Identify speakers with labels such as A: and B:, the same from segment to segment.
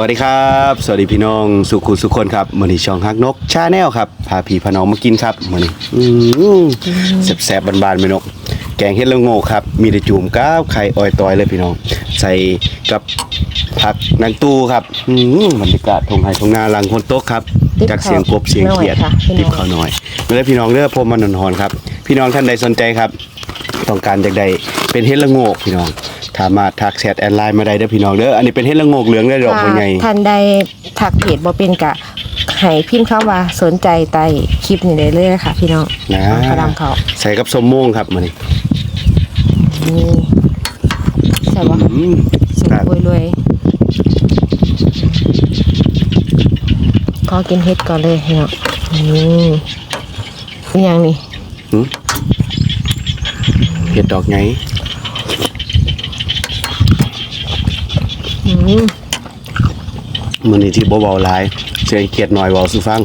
A: วัสดีครับ สวัสดีพี่น้องสุขุสุขคนครับมื้อนี้ช่องฮักนกชาแนลครับพาพี่พาน้องมากินครับมื้อนี้อืมแซ่บๆบานๆพี่น้องแกงเฮ็ดละโงกครับ มีแต่จุ่มกับไข่ออยตอยเลยพี่น้อง ใส่กับผักนางตู้ครับอืมบรรยากาศทงไห้ทงนาลังคนโต๊ะครับ
B: ติ๊บ
A: จากเสียงกบเสียงเขียด
B: หน่อยค่ะพี่น้อง
A: ติบข้าวน้อยมาเลยพี่น้องเด้อพรมมันนอนๆครับ พี่น้องท่านใดสนใจครับ ต้องการจากใดเป็นเฮ็ดละโงกพี่น้อง สามารถทักแชทแอดไลน์มาได้เด้อพี่น้องเด้ออันนี้เป็นเฮ็ดละโงกเหลืองได้ดอกบ่ใหญ่
B: ท่านใดถักเพจบ่เป็นกะให้พิมพ์เข้ามาสนใจใต้คลิปนี้ได้เลยนะคะพี่น้อง
A: นะ
B: กระดำเขา
A: ใส่กับส้มม่วงครับมานี่
B: นี่ใส่บ่
A: อืม
B: สุดรวยรวยขอกินเฮ็ดก่อนเลยพี่น้องอืมอีหยังนี่
A: หืมเห็ดดอกไง
B: ม
A: มื้อนี้ที่บ่เบาหลายเสียงเขียดหน่อยเว้าสู่ฟัง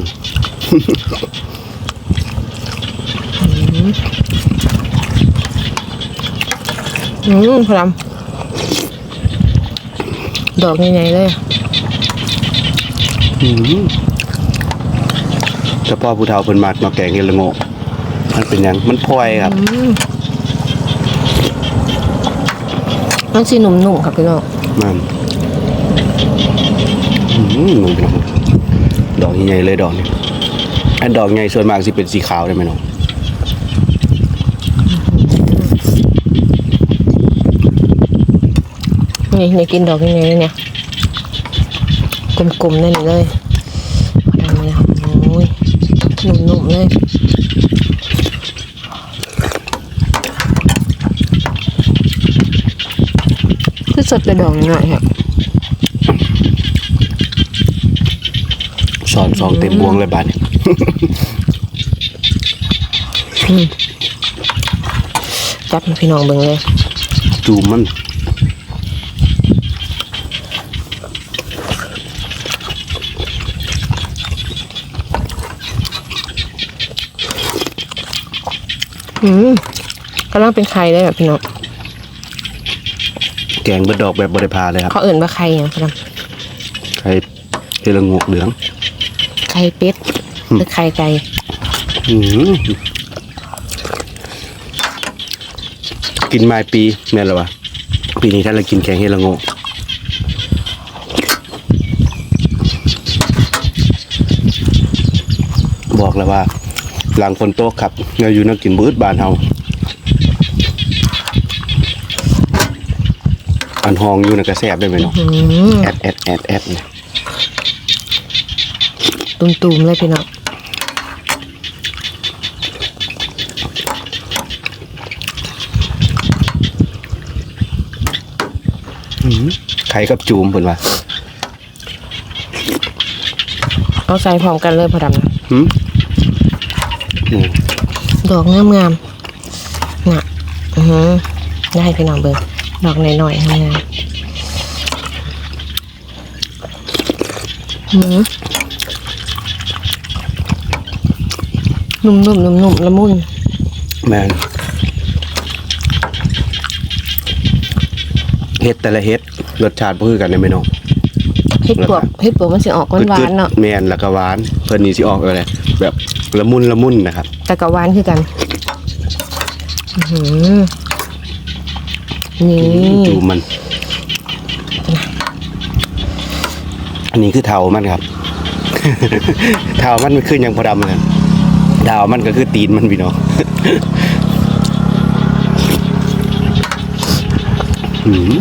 B: อืมพลัมดอกใหญ่ๆเลย
A: อืมเฉพาะผู้เฒ่าเพิ่นมักเนาะแกงเฮ็ดละโงกมันเป็นหยังมันพลอยครับ
B: มันสิหนุ่มๆครับพี่น้อง
A: มันอื มนุ่มพี่น้องดอกใหญ่เลยดอกนี้อันดอกใหญ่ส่วนมากสิเป็นสีขาวได้ไหมน้อง
B: นี่นี่กินดอกยังไงเนี่ยกลมๆนั่นเลยดำเลยโอ้ยนุ่มๆเลยคือสดแต่ดอกหน่อยครับ
A: สอนสองเต็มบวงเลยบาดนี้
B: จับให้พี่น้องเบิ่งเลย
A: จูมมัน
B: อืมกำลังเป็นไข่เลยแบบพี่น้อง
A: แกงเบิดดอกแบบบริพาเลยครับ
B: เขาเอิ่นว่าไข่หยังครับ
A: ไข่เฮดละโงกเหลือง
B: ไข่เป็ดหรือไข่ไก่
A: อืมกินไม้ปีแม่นแล้ววะปีนี้ท่านเรากินแกงเฮดละโงกบอกแล้วว่า หลังฝนตกครับเราอยู่นักกินบืดบานเฮาอันห้องอยู่ในกระแสบได้ไหมเนาะ
B: อืม
A: แอดแอดแอดแอดเนี่ย
B: ตุ่มๆเลยพี่น้อง
A: ไข่กับจูมเพิ่นว่า
B: เอาใส่พร้อมกันเลยพอดำนะ
A: หืมอืม
B: ดอกงามงามๆน่ะอือหือได้พี่น้องเบิ่งดอกหน่อยๆงามๆอือ นุ่มๆนุ่มๆละมุน
A: แม่นเฮ็ดแต่ละเฮ็ดรสชาติบ่คือกันได้ไหมน้อง
B: เฮ็ดปวกเฮ็ดปวกมันสิออกหวานๆเนาะ
A: แม่นแล้วก็หวานเพิ่นนี่สิออกอะไรแบบละมุนละมุนนะครับ
B: แต่ก็หวานคือกันอือหือนี่
A: จูมมัน อันนี้คือเทามันครับ เทามันมันคือหยังพอดำเลย ดาวมันก็คือตีนมันพี่น้องหืม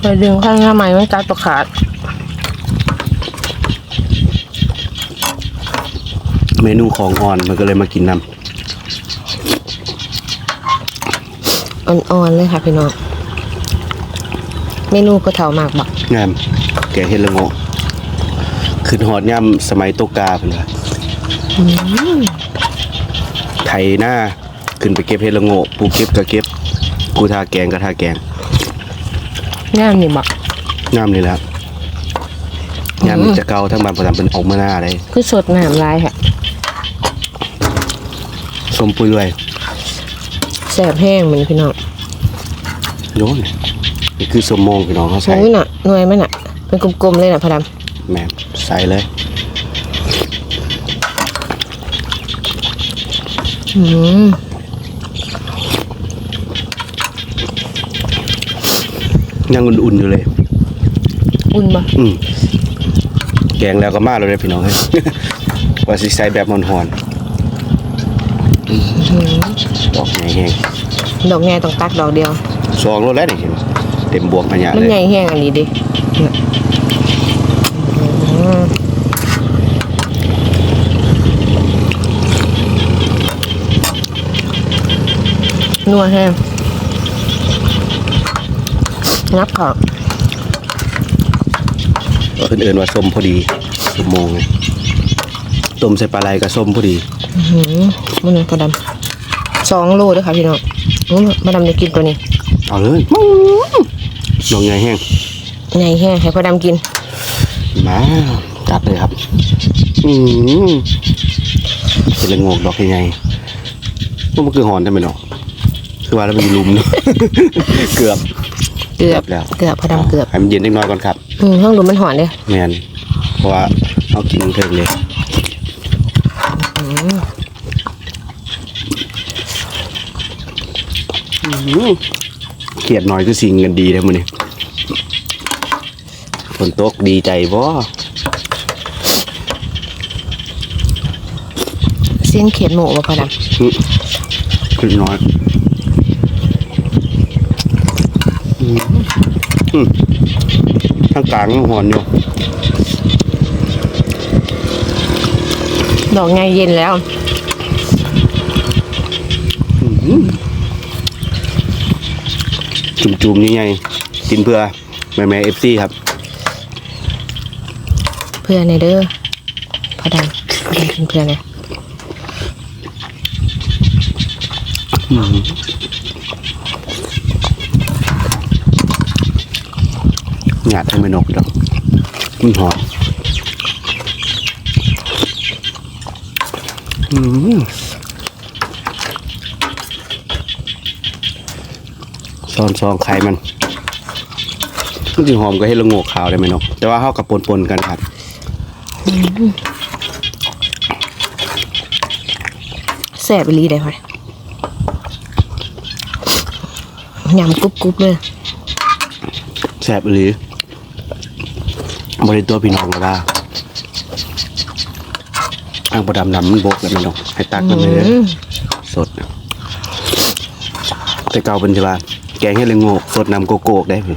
B: ไปดึงข้างหน้าไม้มันกัดตัวขาด
A: เมนูของอ่อนมันก็เลยมากินน้
B: อ่อนๆเลยค่ะพี่น้องเมนูก็เท่ามากบอกำ
A: งามแกงเฮ็ดละโงก ขึ้นหอดย่ำสมัยโตกาเพิ่นว่าไถหน้าขึ้นไปเก็บเฮ็ดละโงกปูเก็บก็เก็บกูทาแกงก็ทาแกง
B: งามนี่บอก
A: งามนี่แหละงามมันจะเก่าทั้งบ้านประจำเป็นออกมาหน้าได้
B: คือสดน้ำลายค่ะ
A: ส้มปุยเลย
B: แสบแห้งเหมือนพี่น้อง
A: โยนนี่คือสมโมงพี่น้องเขาใส่
B: โอ้ยน่ะหน่วยมันน่ะเป็นกลมๆเลยน่ะพอด
A: แม่นใส่เลยำ
B: อืม
A: ยังอุ่นๆอยู่เลย
B: อุ่นบ่
A: อืมแกงแล้วก็มาแล้วเลยพี่น้องเฮ้ยว่าสิใส่แบบมันหอนๆอืมดอกใหญ่แห้ง
B: ดอกแง่ต้องตักดอกเดียว
A: ซองรถแล้วนี่เห็นไหมเต็มบวกอันเนี้ย
B: มัน
A: เลย
B: ใหญ่แห้งอันนี้ดิ น่ะอืมนัวแห้งงับเขา
A: เพิ่นเอิ้นว่าส้มพอดีสมโมงเลยต้มใส่ปลาไหลกับส้มพอดี
B: อื้อหือมันพอดำสองโลด้วยค่ะพี่น้องอื้อมาดำจะกินตัวนี้
A: เอาเลยดอกใหญ่แห้ง
B: ใหญ่แห้งให้พอดำกิน
A: มาจัดเลยครับ อืมเป็นละโงกดอกใหญ่ๆมันคือหอนได้ไหมเนาะคือว่าแล้วมันลุมเนาะเกือบ
B: เกือบ
A: แล้ว
B: เกือบพอดำเกือบ
A: ให้มันเย็นเล็กน้อยก่อนครับ
B: อืมห้องดูมันหอนเลย
A: แมนเพราะว่าเอากินเพิ่งเลยอื้อเขียดน้อยคือสิ่งกันดีเลยมันนี่ฝ นตกดีใจบ่
B: เส้นเขียนหมูมาพอด
A: อื้อขึ้นน้อยอื้ออื้อข้างกลางหอนอยู่ำ
B: ดอกไงเย็นแล้ว
A: จุ่มๆนี่ไงกินเพื่อ แม่แม่เอฟซีครับ
B: เพื่อนในเด้อพอดำพอดำกินเพื่อนเลย
A: หยาดให้ไม่นกดอกมันหอมอืมซอนซองไข่มันจริงหอมก็ให้ละโงกขาวได้ไหมนก แต่ว่าเข้ากับปนๆกันครับ
B: แสบไปรีได้พอดยำกรุบกรุบๆเลย
A: แสบหรือบริตัวพี่น้องก็ว่าอ่างประดำน้ำมันบกแล้วไหมนกให้ตักมันเลย
B: อืม
A: สดนะแต่เก่าเป็นใช่ปะแกงให้เลยโงกสดนำโกโก้ได้พี่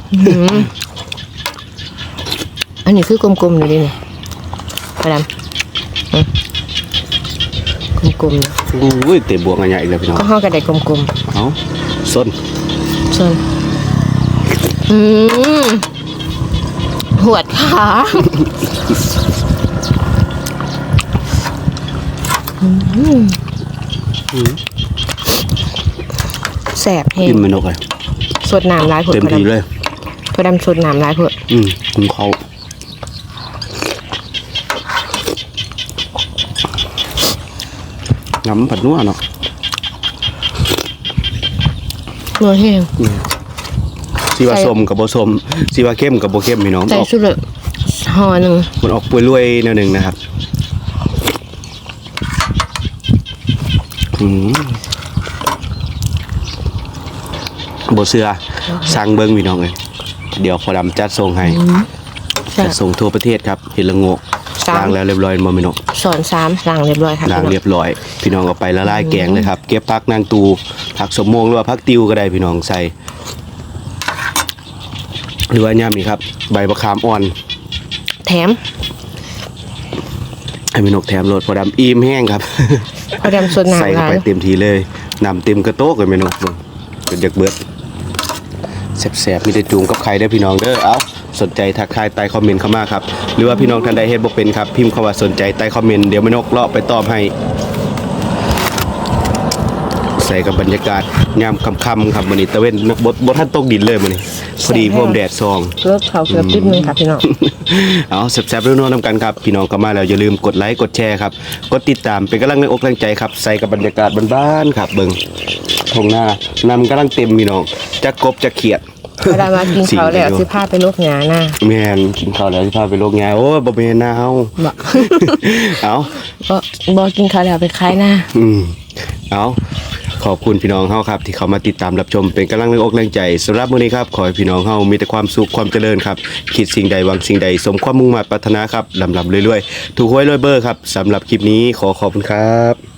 B: อันนี้คือกลมๆเลยดิเนี่ย พอดำอืมกลมๆเลย
A: อุ้ยเตะบวกอันใหญ่อีกแล้วพี่น้อง
B: ก็ห้องกระไดกลม
A: เอาส้น
B: ๆส่วนอืมหวดขาอืมแสบแห้ง
A: กินมันนกเลย
B: สดน้ำร้ายผด
A: เต็ม
B: พอ
A: ที
B: ดำ
A: เลย
B: พอดำสดน้ำร้ายผด
A: อืมคุณเขา น้ำผัดนัวเนาะ
B: เนื้อแห้ง
A: สีว่า
B: ใส่
A: ส้มกับโบส้มสีว่าเข้มกับโบเข้มพี่น้อง
B: ใส่
A: ออก
B: สุดเลยห่อหนึ่ง
A: มันออกปุยรวยๆแนวหนึ่งนะครับอืมโบเสือสั่งเบิ้งพี่น้องเลยเดี๋ยวพอดำจัดส่งให้
B: ใช่
A: จัดส่งทั่วประเทศครับเห็ดละโงก
B: สาม
A: ล้างแล้วเรียบร้อยบ่พี่น้อง
B: สอนสามล้างเรียบร้อยค่ะ
A: ล้างเรียบร้อย พี่น้องเอาไปละลายแกงเลยครับ เก็บพักนางตูผักสมโมงหรือว่าพักติวก็ได้พี่น้องใส่ หรือว่าย่ามนี่ครับ ใบมะขามอ่อน
B: แถม
A: ให้พี่นกแถมโหลดพอดำอิ่มแห้งครับ
B: พอดำสด
A: ใส่
B: น้ำ
A: เข้า
B: ร้าย
A: ไปเต็มทีเลยนำเต็มกระโต๊ะเลยพี่นกเบิ่งจนอยากเบิดแสบๆมีแต่จูงกับใครได้อพี่น้องเด้อเอ้า สนใจทักทายใต้คอมเมนต์เข้ามาครับ หรือว่าพี่น้องท่านใดเฮ็ดบ่เป็นครับ พิมพ์คำว่าสนใจใต้คอมเมนต์เดี๋ยวแม่นกเลาะไปตอบให้ ใส่กับบรรยากาศยามค่ำๆครับมื้อนี้ตะเว้นบ่บ่ทันตกดินเลยมื้อนี้พอดีพรมแดดซอง
B: เลิกเขาเกือบติดนึงค่ะพี่น้อง
A: เอาแซ่บๆเรื่องน้องนำกันครับ พี่น้องก็มาแล้วอย่าลืมกดไลค์กดแชร์ครับ กดติดตามเป็นกำลังในอกแรงใจครับ ใส่กับบรรยากาศบ้านๆครับเบิ่งทงหน้านำกำลังเต็มพี่น้องจะกบจะเขียด
B: เวลามากินเขาวแล้วสิพาไปลูกหงาหน้า
A: แม่นกินข้าวแล้วสิพาไปโรงงานโอ้ยบ่แม่นนะเฮา
B: บ่
A: เอา
B: บ่บ่กินเขาวแล้วไปคล้ายหน้า
A: อืมเอาขอบคุณพี่น้องเฮาครับ ที่เขามาติดตามรับชมเป็นกำลังแรงอกแรงใจสำหรับมื้อนี้ครับ ขอให้พี่น้องเฮามีแต่ความสุขความเจริญครับคิดสิ่งใดหวังสิ่งใด สมความมุ่งมั่นปรารถนาครับลำลำเรื่อยๆ ถูกหวยรวยเบอร์ครับสำหรับคลิปนี้ขอขอบคุณครับ